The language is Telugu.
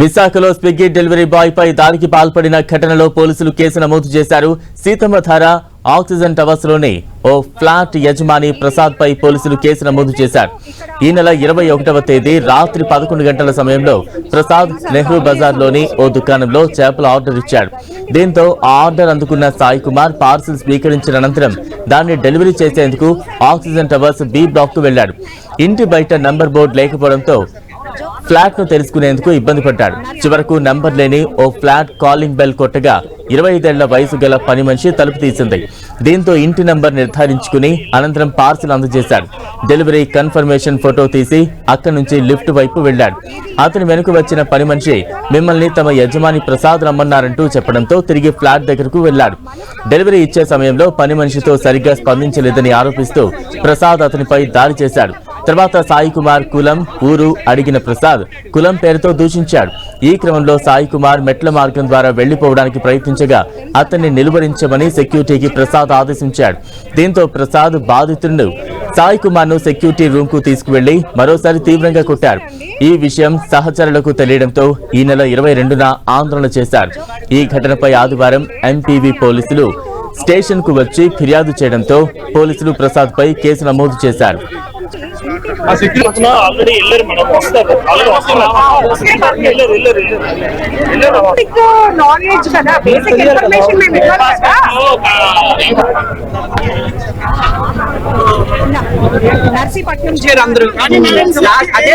విశాఖలో స్విగ్గీ డెలివరీ బాయ్ పై దాడికి పాల్పడిన ఘటనలో పోలీసులు కేసు నమోదు చేశారు. సీతమ్మధార ఆక్సిజన్ టవర్స్లోని ఓ ఫ్లాట్ యజమాని ప్రసాద్ పై పోలీసులు కేసు నమోదు చేశారు. ఈ నెల ఇరవై ఒకటవ తేదీ రాత్రి పదకొండు గంటల సమయంలో ప్రసాద్ నెహ్రూ బజార్లోని ఓ దుకాణంలో చేపల ఆర్డర్ ఇచ్చాడు. దీంతో ఆ ఆర్డర్ అందుకున్న సాయి కుమార్ పార్సిల్ స్వీకరించిన అనంతరం దాన్ని డెలివరీ చేసేందుకు ఆక్సిజన్ టవర్స్ బి బ్లాక్కు వెళ్ళాడు ఇంటి బయట నంబర్ బోర్డు లేకపోవడంతో ఫ్లాట్ను తెలుసుకునేందుకు ఇబ్బంది పడ్డాడు. చివరకు నంబర్ లేని ఓ ఫ్లాట్ కాలింగ్ బెల్ కొట్టగా ఇరవై ఐదేళ్ళ వయసు గల పని మనిషి తలుపు తీసింది. దీంతో ఇంటి నంబర్ నిర్ధారించుకుని అనంతరం పార్సిల్ అందజేశాడు. డెలివరీ కన్ఫర్మేషన్ ఫోటో తీసి అక్కడి నుంచి లిఫ్ట్ వైపు వెళ్ళాడు అతని వెనుక వచ్చిన పని మనిషి మిమ్మల్ని తమ యజమాని ప్రసాద్ రమ్మన్నారంటూ చెప్పడంతో తిరిగి ఫ్లాట్ దగ్గరకు వెళ్ళాడు డెలివరీ ఇచ్చే సమయంలో పని మనిషితో సరిగ్గా స్పందించలేదని ఆరోపిస్తూ ప్రసాద్ అతనిపై దాడి చేశాడు. తర్వాత సాయి కుమార్ కులం ఊరు అడిగిన ప్రసాద్ కులం పేరుతో దూషించాడు. ఈ క్రమంలో సాయి కుమార్ మెట్ల మార్గం ద్వారా వెళ్ళిపోవడానికి ప్రయత్నించగా అతన్ని నిలువరించమని సెక్యూరిటీకి ప్రసాద్ ఆదేశించాడు. దీంతో ప్రసాద్ బాధితుడు. సాయి కుమార్ను సెక్యూరిటీ రూమ్కు తీసుకువెళ్ళి మరోసారి తీవ్రంగా కొట్టాడు ఈ విషయం సహచరులకు తెలియడంతో ఈ నెల ఇరవై రెండున ఆందోళన చేశారు. ఈ ఘటనపై ఆదివారం ఎంపీవీ పోలీసులు స్టేషన్కు వచ్చి ఫిర్యాదు చేయడంతో పోలీసులు ప్రసాద్ పై కేసు నమోదు చేశారు. ఆ సెక్యూరిటీ ఆల్రెడీ వెళ్ళారు మేడం వస్తారు. ఆల్రెడీ వస్తున్నారు వెళ్ళారు వెళ్ళారు వెళ్ళారు. బేసిక్ నాలెడ్జ్ కదా బేసిక్ ఇన్ఫర్మేషన్ మేము ఇవ్వాలి కదా. నర్సీపట్నం వచ్చారు అందరూ. అదే